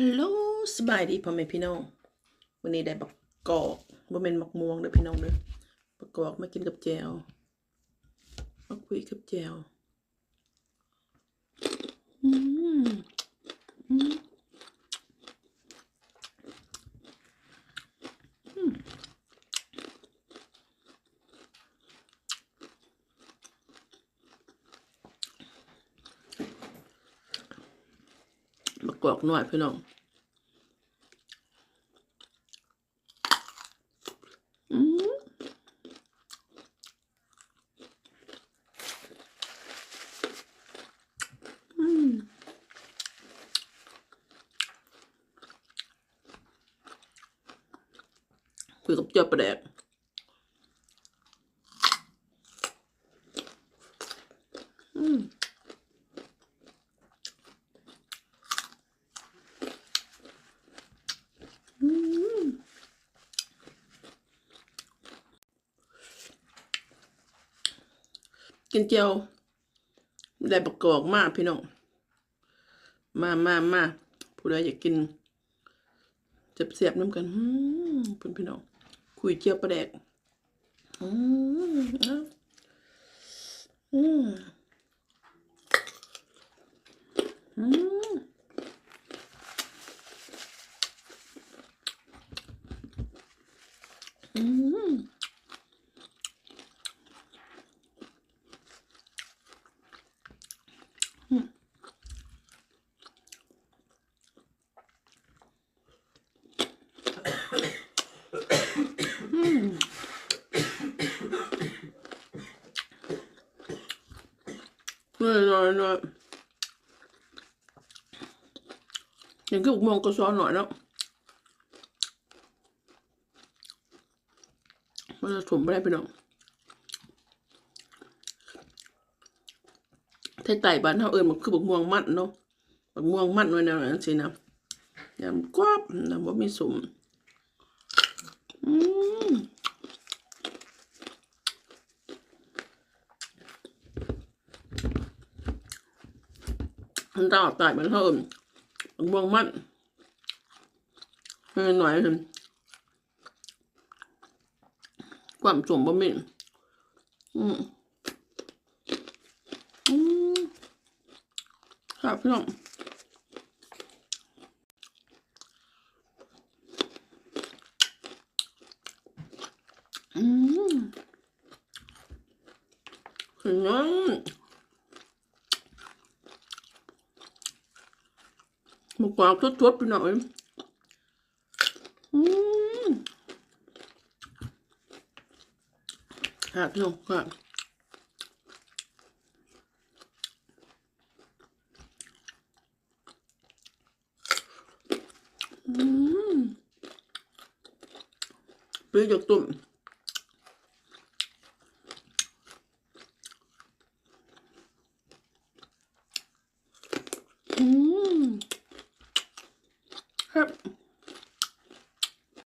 ฮัลโหลสบายดีพ่อแม่พี่น้อง วันนี้ได้บักกอกบ่แม่นบักม่วงเด้อพี่น้องเด้อบักกอกมากินกับแจวมาคุยกับแจวบักกอกหน่อยพี่น้อง อืมอืมคุย กับเจ้าประแดกอืมอืมกินเจียวได้ประกอบมากพี่น้อง มามามาผู้ใดอยากกินเจ็บเสียบน้ำกันเพื่อนพี่น้อง คุยเจียวประแดกอืมเอาอืมอืมอืม น้อยน้อยน้อยอย่างที่ผมมองก็ซ้อนหน่อยเนาะมันจะถมไม่ได้ไปหน่อยไทยไต่บ้านเฮาเอิญมันคือบักม่วงมัดเนาะบักม่วงมัดไว้แนวนั้นสินะยำกรอบนะว่ามีสมอืม มันจะออกตายมันเท่าอื่นบวงมันให้หน่อยหนึ่งความสมบะหมี่อืมอืมครับพี่น้องอืมถึงนั้นหมูกรอบทดๆไปหน่อยอืมค่ะพี่น้อง một quả chốt chốt đi nội uhm. hạt nhiều hạt bây giờ tụm Mm.